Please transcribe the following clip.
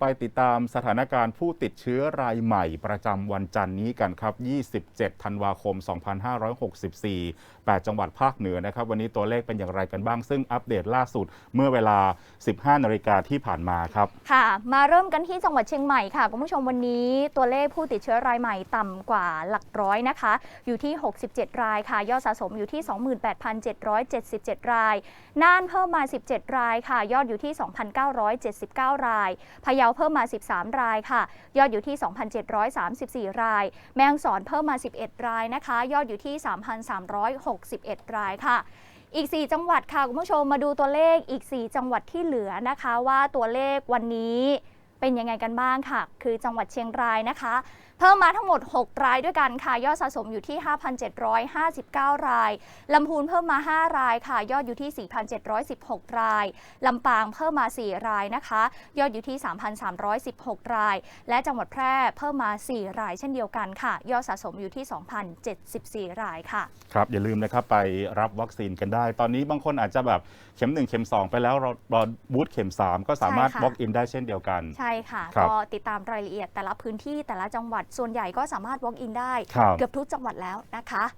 ไปติดตามสถานการณ์ผู้ติดเชื้อรายใหม่ประจำวันจันทร์นี้กันครับ 27 ธันวาคม 2564 8 จังหวัดภาคเหนือนะครับ วันนี้ตัวเลขเป็นอย่างไรกันบ้าง ซึ่งอัปเดตล่าสุดเมื่อเวลา 15 นาฬิกาที่ผ่านมาครับ ค่ะ มาเริ่มกันที่จังหวัดเชียงใหม่ค่ะ คุณผู้ชมวันนี้ตัวเลขผู้ติดเชื้อรายใหม่ต่ำกว่าหลักร้อยนะคะ อยู่ที่ 67 รายค่ะ ยอดสะสมอยู่ที่ 28,777 ราย น่านเพิ่มมา 17 รายค่ะ ยอดอยู่ที่ 2,979 ราย พะเยาเพิ่มมา 13 รายค่ะ ยอดอยู่ที่ 2,734 ราย แมงสอนเพิ่มมา 11 รายนะคะ ยอดอยู่ที่ 3,361 รายค่ะอีก 4 จังหวัดค่ะ คุณผู้ชมมาดูตัวเลขอีก 4 จังหวัดที่เหลือนะคะว่าตัวเลขวันนี้ เป็นยังไงกันบ้างค่ะ คือจังหวัดเชียงรายนะคะ เพิ่มมาทั้งหมด 6 รายด้วยกันค่ะ ยอดสะสมอยู่ที่ 5,759 ราย ลำพูนเพิ่มมา 5 รายค่ะ ยอดอยู่ที่ 4,716 ราย ลำปางเพิ่มมา 4 รายนะคะ ยอดอยู่ที่ 3,316 ราย และจังหวัดแพร่เพิ่มมา 4 รายเช่นเดียวกันค่ะ ยอดสะสมอยู่ที่ 2,074 รายค่ะ ครับ อย่าลืมนะครับไปรับวัคซีนกันได้ ตอนนี้บางคนอาจจะแบบเข็ม 1 เข็ม 2 ไปแล้วรอรอบูธเข็ม 3 ก็สามารถ ใช่ค่ะ walk in ได้เช่นเดียวกัน ใช่ค่ะ ครับก็ติดตามรายละเอียดแต่ละพื้นที่แต่ละจังหวัดส่วนใหญ่ก็สามารถ walk in ได้ ครับ เกือบทุกจังหวัดแล้วนะคะ